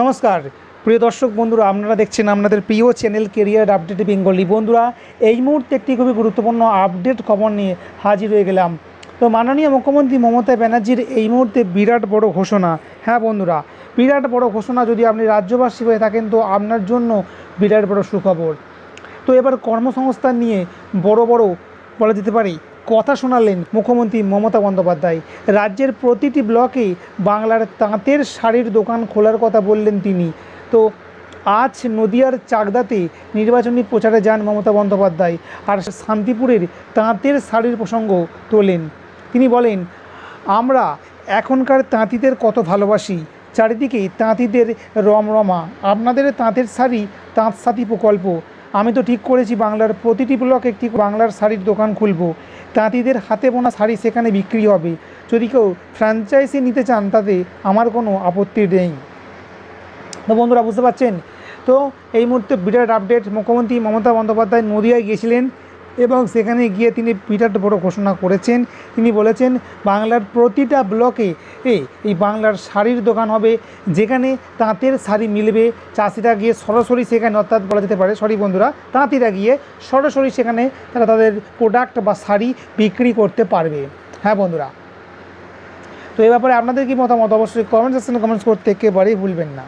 নমস্কার। প্রিয় দর্শক বন্ধুরা, আপনারা দেখছেন আপনাদের প্রিয় চ্যানেল কেরিয়ার আপডেট বেঙ্গলি বন্ধুরা, এই মুহূর্তে একটি খুবই গুরুত্বপূর্ণ আপডেট খবর নিয়ে হাজির হয়ে গেলাম। তো মাননীয় মুখ্যমন্ত্রী মমতা ব্যানার্জির এই মুহূর্তে বিরাট বড় ঘোষণা। হ্যাঁ বন্ধুরা, বিরাট বড় ঘোষণা যদি আপনি রাজ্যবাসী হয়ে থাকেন, তো আপনার জন্য বিরাট বড় সুখবর। তো এবার কর্মসংস্থান নিয়ে বড় বড় বলা যেতে পারে কথা শোনালেন মুখ্যমন্ত্রী মমতা বন্দ্যোপাধ্যায়। রাজ্যের প্রতিটি ব্লকে বাংলার তাঁতের শাড়ির দোকান খোলার কথা বললেন তিনি। তো আজ নদিয়ার চাকদাতে নির্বাচনী প্রচারে যান মমতা বন্দ্যোপাধ্যায় আর শান্তিপুরের তাঁতের শাড়ির প্রসঙ্গ তোলেন। তিনি বলেন, আমরা এখনকার তাঁতিদের কত ভালোবাসি। চারিদিকে তাঁতিদের রমরমা। আপনাদের তাঁতের শাড়ি তাঁত সাথী প্রকল্প। আমি তো ঠিক করেছি বাংলার প্রতিটি ব্লক একটি বাংলার শাড়ির দোকান খুলব। তাঁতিদের হাতে বোনা শাড়ি সেখানে বিক্রি হবে। যদি কেউ ফ্র্যাঞ্চাইজি নিতে চান, তাতে আমার কোনো আপত্তি নেই। তো বন্ধুরা, বুঝতে পারছেন? তো এই মুহূর্তে বিরাট আপডেট মুখ্যমন্ত্রী মমতা বন্দ্যোপাধ্যায় নদিয়ায় গিয়েছিলেন। এবং সেখানে গিয়ে তিনি বিরাট বড় ঘোষণা করেছেন। তিনি বলেছেন, বাংলার প্রতিটা ব্লকে এ, এই বাংলার শাড়ির দোকান হবে, যেখানে তাঁতের শাড়ি মিলবে। চাষিরা গিয়ে সরাসরি সেখানে, অর্থাৎ বলা যেতে পারে, সরি বন্ধুরা, তাঁতিরা গিয়ে সরাসরি সেখানে তারা তাদের প্রোডাক্ট বা শাড়ি বিক্রি করতে পারবে। হ্যাঁ বন্ধুরা? তো এই ব্যাপারে আপনাদের কি মতামত? অবশ্যই কমেন্ট সেকশনে কমেন্টস করতে একেবারেই ভুলবেন না।